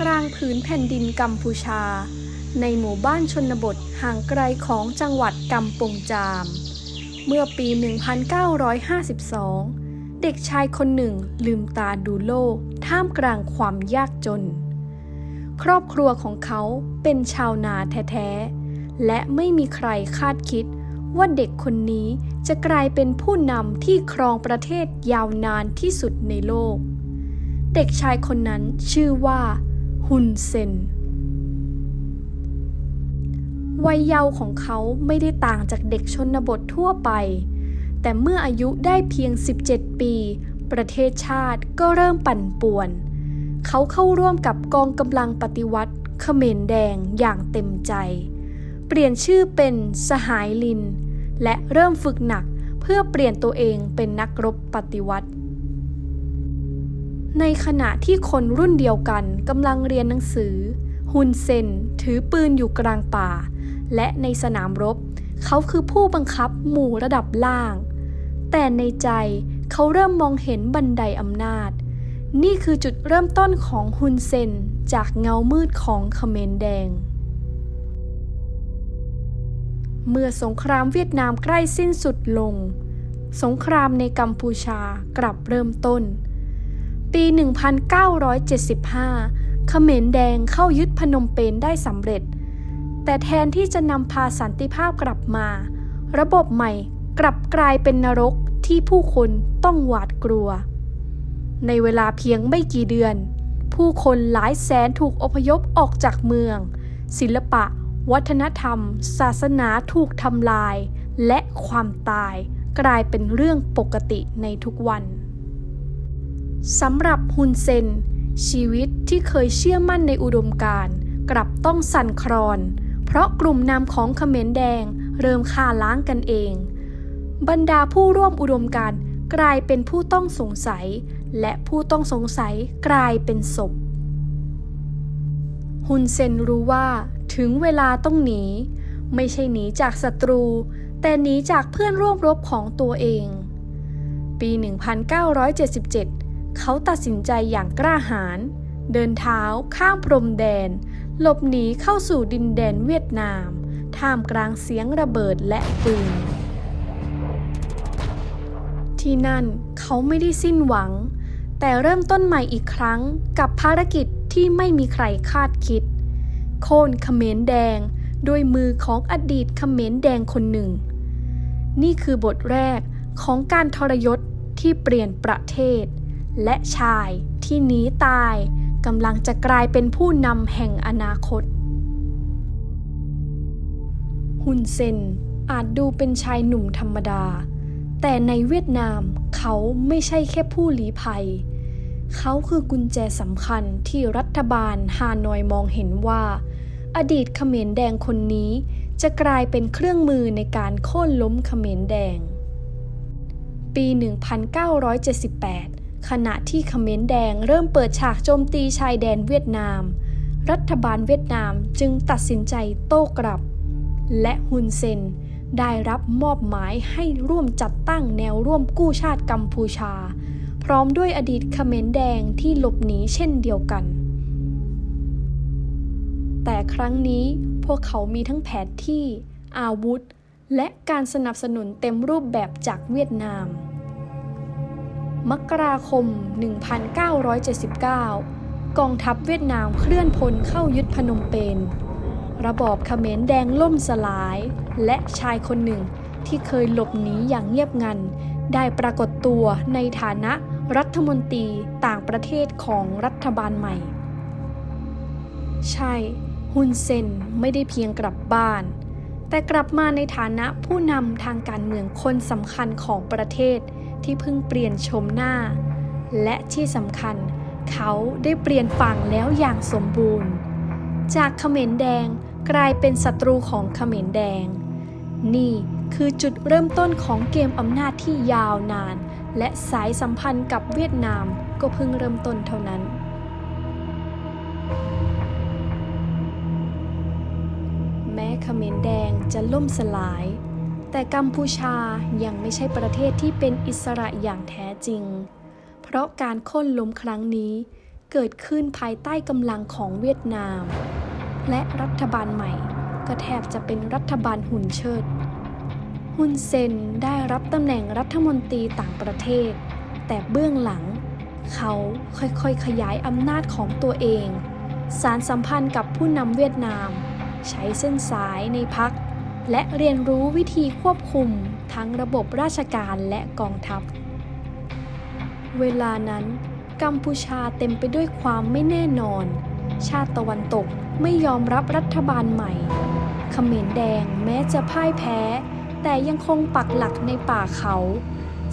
กลางผืนแผ่นดินกัมพูชา ในหมู่บ้านชนบทห่างไกลของจังหวัดกัมปงจาม เมื่อปี 1952 เด็กชายคนหนึ่งลืมตาดูโลก ท่ามกลางความยากจน ครอบครัวของเขาเป็นชาวนาแท้ๆ และไม่มีใครคาดคิดว่าเด็กคนนี้จะกลายเป็นผู้นำที่ครองประเทศยาวนานที่สุดในโลก เด็กชายคนนั้นชื่อว่า ฮุนเซน วัยเยาว์ของเขาไม่ได้ต่างจากเด็กชนบททั่วไป แต่เมื่ออายุได้เพียง 17 ปี ประเทศชาติก็เริ่มปั่นป่วน เขาเข้าร่วมกับกองกำลังปฏิวัติเขมรแดงอย่างเต็มใจ เปลี่ยนชื่อเป็นสหายลิน และเริ่มฝึกหนักเพื่อเปลี่ยนตัวเองเป็นนักรบปฏิวัติ ในขณะที่คนรุ่นเดียวกันกำลังเรียนหนังสือ ฮุนเซนถือปืนอยู่กลางป่า และในสนามรบ เขาคือผู้บังคับหมู่ระดับล่าง แต่ในใจเขาเริ่มมองเห็นบันไดอำนาจ นี่คือจุดเริ่มต้นของฮุนเซนจากเงามืดของเขมรแดง เมื่อสงครามเวียดนามใกล้สิ้นสุดลง สงครามในกัมพูชากลับเริ่มต้น ปี 1975 เขมรแดงเข้ายึดพนมเปญได้สำเร็จ แต่แทนที่จะนำพาสันติภาพกลับมา ระบบใหม่กลับกลายเป็นนรกที่ผู้คนต้องหวาดกลัว ในเวลาเพียงไม่กี่เดือน ผู้คนหลายแสนถูกอพยพออกจากเมือง ศิลปะ วัฒนธรรม ศาสนาถูกทำลาย และความตายกลายเป็นเรื่องปกติในทุกวัน สำหรับฮุนเซน ชีวิตที่เคยเชื่อมั่นในอุดมการณ์ กลับต้องสั่นคลอน เพราะกลุ่มนำของเขมรแดงเริ่มฆ่าล้างกันเอง บรรดาผู้ร่วมอุดมการณ์กลายเป็นผู้ต้องสงสัย และผู้ต้องสงสัยกลายเป็นศพฮุนเซนรู้ว่าถึงเวลาต้องหนี ไม่ใช่หนีจากศัตรู แต่หนีจากเพื่อนร่วมรบของตัวเอง ปี 1977 เขาตัดสินใจอย่างกล้าหาญเดินเท้าข้ามพรมแดน หลบหนีเข้าสู่ดินแดนเวียดนาม ท่ามกลางเสียงระเบิดและปืน ที่นั่นเขาไม่ได้สิ้นหวัง แต่เริ่มต้นใหม่อีกครั้งกับภารกิจที่ไม่มีใครคาดคิด โค่นเขมรแดงด้วยมือของอดีตเขมรแดงคนหนึ่ง นี่คือบทแรกของการทรยศที่เปลี่ยนประเทศ และชายที่หนีตายกำลังจะกลายเป็นผู้นำแห่งอนาคต ฮุนเซนอาจดูเป็นชายหนุ่มธรรมดา แต่ในเวียดนามเขาไม่ใช่แค่ผู้หลีภัย เขาคือกุญแจสำคัญที่รัฐบาลฮานอยมองเห็นว่า อดีตเขมรแดงคนนี้จะกลายเป็นเครื่องมือในการโค่นล้มเขมรแดง ปี 1978 ขณะที่เขมรแดงเริ่มเปิดฉากโจมตีชายแดนเวียดนาม รัฐบาลเวียดนามจึงตัดสินใจโต้กลับ และฮุนเซนได้รับมอบหมายให้ร่วมจัดตั้งแนวร่วมกู้ชาติกัมพูชา พร้อมด้วยอดีตเขมรแดงที่หลบหนีเช่นเดียวกัน แต่ครั้งนี้พวกเขามีทั้งแผนที่ อาวุธ และการสนับสนุนเต็มรูปแบบจากเวียดนาม มกราคม 1979 กองทัพเวียดนามเคลื่อนพลเข้ายึดพนมเปญ ระบอบเขมรแดงล่มสลาย และชายคนหนึ่งที่เคยหลบหนีอย่างเงียบงัน ได้ปรากฏตัวในฐานะรัฐมนตรีต่างประเทศของรัฐบาลใหม่ ใช่ ฮุนเซนไม่ได้เพียงกลับบ้าน แต่กลับมาในฐานะผู้นำทางการเมืองคนสำคัญของประเทศ ที่เพิ่งเปลี่ยนชมหน้า และที่สำคัญ เขาได้เปลี่ยนฝั่งแล้วอย่างสมบูรณ์ จากเขมรแดงกลายเป็นศัตรูของเขมรแดง นี่คือจุดเริ่มต้นของเกมอำนาจที่ยาวนาน และสายสัมพันธ์กับเวียดนามก็เพิ่งเริ่มต้นเท่านั้น แม้เขมรแดงจะล่มสลาย แต่กัมพูชายังไม่ใช่ประเทศที่เป็นอิสระอย่างแท้จริง เพราะการค่นล้มครั้งนี้เกิดขึ้นภายใต้กำลังของเวียดนาม และรัฐบาลใหม่ก็แทบจะเป็นรัฐบาลหุ่นเชิด ฮุนเซนได้รับตำแหน่งรัฐมนตรีต่างประเทศ แต่เบื้องหลัง เขาค่อยๆขยายอำนาจของตัวเอง สารสัมพันธ์กับผู้นำเวียดนาม ใช้เส้นสายในพัก และเรียนรู้วิธีควบคุมทั้งระบบราชการและกองทัพ เวลานั้น กัมพูชาเต็มไปด้วยความไม่แน่นอน ชาติตะวันตกไม่ยอมรับรัฐบาลใหม่เขมรแดงแม้จะพ่ายแพ้ แต่ยังคงปักหลักในป่าเขา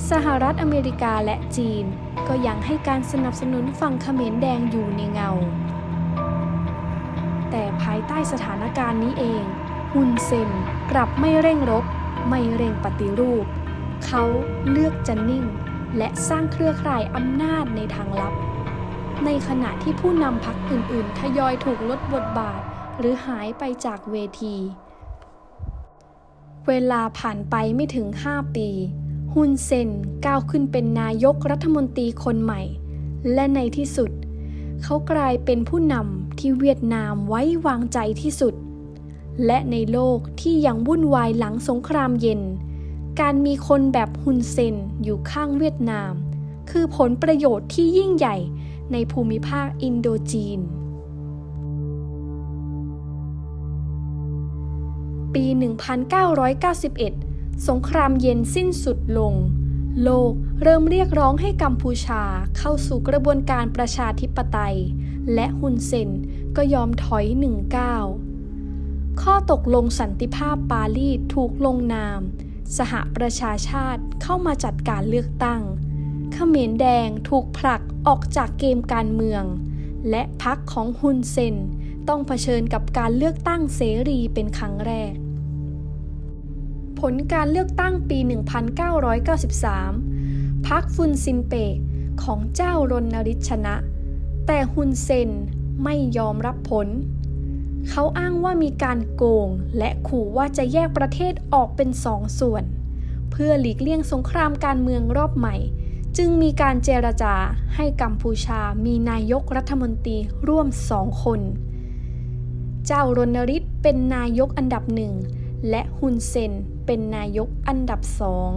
สหรัฐอเมริกาและจีน ก็ยังให้การสนับสนุนฝั่งเขมรแดงอยู่ในเงา แต่ภายใต้สถานการณ์นี้เอง ฮุนเซนกลับไม่เร่งรบ ไม่เร่งปฏิรูป เขาเลือกจะนิ่ง และสร้างเครือข่ายอำนาจในทางลับ ในขณะที่ผู้นำพรรคอื่น ๆ ทยอยถูกลดบทบาท หรือหายไปจากเวที เวลาผ่านไปไม่ถึง 5 ปีฮุนเซนก้าวขึ้นเป็นนายกรัฐมนตรีคนใหม่ และในที่สุด เขากลายเป็นผู้นำที่เวียดนามไว้วางใจที่สุด และในโลกที่ยังวุ่นวายหลังสงครามเย็น การมีคนแบบฮุนเซนอยู่ข้างเวียดนาม คือผลประโยชน์ที่ยิ่งใหญ่ในภูมิภาคอินโดจีน ปี 1991 สงครามเย็นสิ้นสุดลง โลกเริ่มเรียกร้องให้กัมพูชาเข้าสู่กระบวนการประชาธิปไตย และฮุนเซนก็ยอมถอยหนึ่งก้าว ข้อตกลงสันติภาพปารีสถูกลงนาม สหประชาชาติเข้ามาจัดการเลือกตั้งเขมรแดงถูกผลักออกจากเกมการเมือง และพรรคของฮุนเซนต้องเผชิญกับการเลือกตั้งเสรีเป็นครั้งแรก ผลการเลือกตั้งปี 1993พรรคฟุนซินเปกของเจ้ารณฤทธิ์ชนะ แต่ฮุนเซนไม่ยอมรับผล เขาอ้างว่ามีการโกง และขู่ว่าจะแยกประเทศออกเป็นสองส่วน เพื่อหลีกเลี่ยงสงครามการเมืองรอบใหม่ จึงมีการเจรจาให้กัมพูชามีนายกรัฐมนตรีร่วมสองคน เจ้ารณฤทธิ์เป็นนายกอันดับหนึ่ง และฮุนเซนเป็นนายกอันดับสอง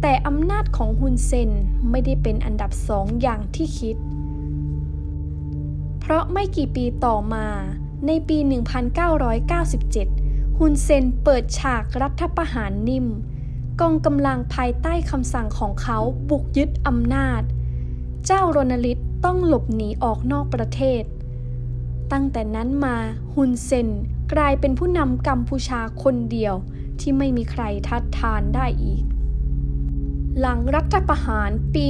แต่อำนาจของฮุนเซนไม่ได้เป็นอันดับสองอย่างที่คิดเพราะไม่กี่ปีต่อมาในปี 1997 ฮุนเซนเปิดฉากรัฐประหารนิ่ม กองกำลังภายใต้คำสั่งของเขาบุกยึดอำนาจ เจ้ารณฤทธิ์ต้องหลบหนีออกนอกประเทศ ตั้งแต่นั้นมาฮุนเซนกลายเป็นผู้นำกัมพูชาคนเดียวที่ไม่มีใครทัดทานได้อีก หลังรัฐประหารปี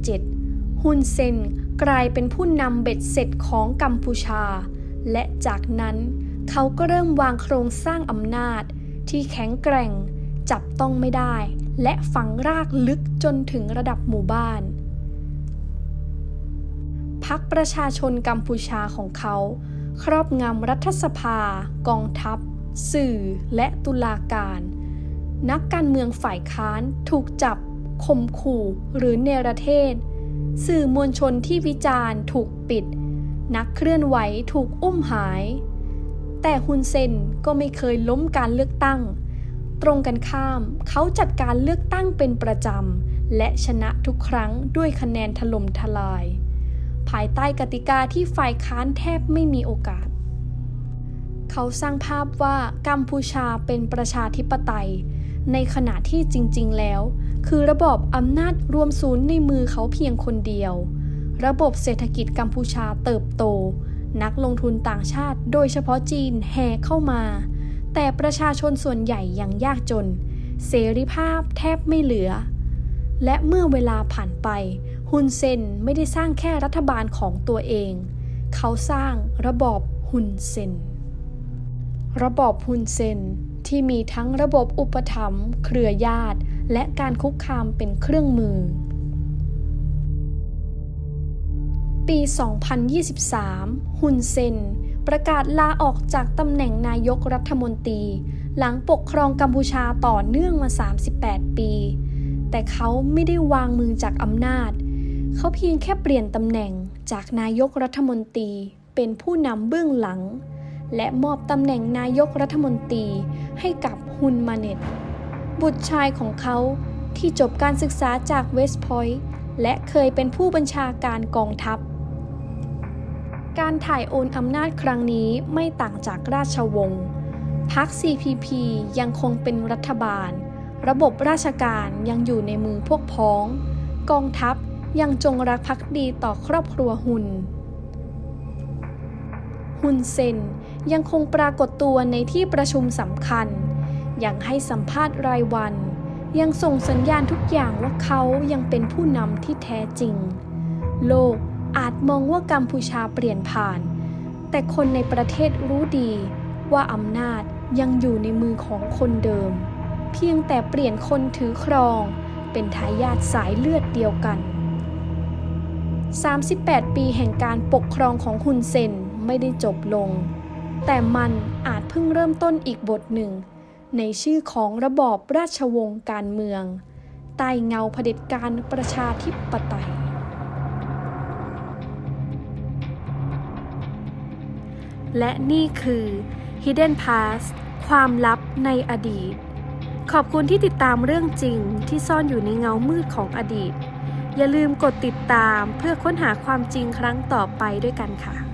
1997 ฮุนเซน กลายเป็นผู้นำเบ็ดเสร็จของกัมพูชา และจากนั้นเขาก็เริ่มวางโครงสร้างอำนาจ ที่แข็งแกร่ง จับต้องไม่ได้ และฝังรากลึกจนถึงระดับหมู่บ้านพรรคประชาชนกัมพูชาของเขา ครอบงำรัฐสภา กองทัพ สื่อและตุลาการ นักการเมืองฝ่ายค้านถูกจับข่มขู่หรือเนรเทศ สื่อมวลชนที่วิจารณ์ถูกปิด นักเคลื่อนไหวถูกอุ้มหาย แต่ฮุนเซนก็ไม่เคยล้มการเลือกตั้ง ตรงกันข้ามเขาจัดการเลือกตั้งเป็นประจำ และชนะทุกครั้งด้วยคะแนนถล่มทลาย ภายใต้กติกาที่ฝ่ายค้านแทบไม่มีโอกาส เขาสร้างภาพว่ากัมพูชาเป็นประชาธิปไตย ในขณะที่จริง ๆ แล้ว คือระบอบอำนาจรวมศูนย์ในมือเขาเพียงคนเดียว ระบบเศรษฐกิจกัมพูชาเติบโต นักลงทุนต่างชาติโดยเฉพาะจีนแห่เข้ามา แต่ประชาชนส่วนใหญ่ยังยากจน เสรีภาพแทบไม่เหลือ และเมื่อเวลาผ่านไป ฮุนเซนไม่ได้สร้างแค่รัฐบาลของตัวเอง เขาสร้างระบอบฮุนเซน ระบอบฮุนเซนที่มีทั้งระบบอุปถัมภ์เครือญาติ และการคุกคามเป็นเครื่องมือ ปี 2023 ฮุนเซน ประกาศลาออกจากตำแหน่งนายกรัฐมนตรี หลังปกครองกัมพูชาต่อเนื่องมา 38 ปี แต่เขาไม่ได้วางมือจากอำนาจ เขาเพียงแค่เปลี่ยนตำแหน่งจากนายกรัฐมนตรีเป็นผู้นำเบื้องหลัง และมอบตำแหน่งนายกรัฐมนตรีให้กับฮุนมาเน็ต บุตรชายของเขาที่จบการศึกษาจากเวสต์พอยต์และเคยเป็นผู้บัญชาการกองทัพ การถ่ายโอนอำนาจครั้งนี้ไม่ต่างจากราชวงศ์พรรค CPP ยังคงเป็นรัฐบาล ระบบราชการยังอยู่ในมือพวกพ้อง กองทัพยังจงรักภักดีต่อครอบครัวหุนฮุนเซนยังคงปรากฏตัวในที่ประชุมสำคัญ ยังให้สัมภาษณ์รายวัน ยังส่งสัญญาณทุกอย่างว่าเขายังเป็นผู้นำที่แท้จริง โลกอาจมองว่ากัมพูชาเปลี่ยนผ่าน แต่คนในประเทศรู้ดีว่าอำนาจยังอยู่ในมือของคนเดิม เพียงแต่เปลี่ยนคนถือครอง เป็นทายาทสายเลือดเดียวกัน 38 ปีแห่งการปกครองของฮุนเซนไม่ได้จบลง แต่มันอาจเพิ่งเริ่มต้นอีกบทหนึ่ง ในชื่อของระบอบราชวงศ์การเมือง ใต้เงาเผด็จการประชาธิปไตย และนี่คือ Hidden Past ความลับในอดีต ขอบคุณที่ติดตามเรื่องจริงที่ซ่อนอยู่ในเงามืดของอดีต อย่าลืมกดติดตามเพื่อค้นหาความจริงครั้งต่อไปด้วยกันค่ะ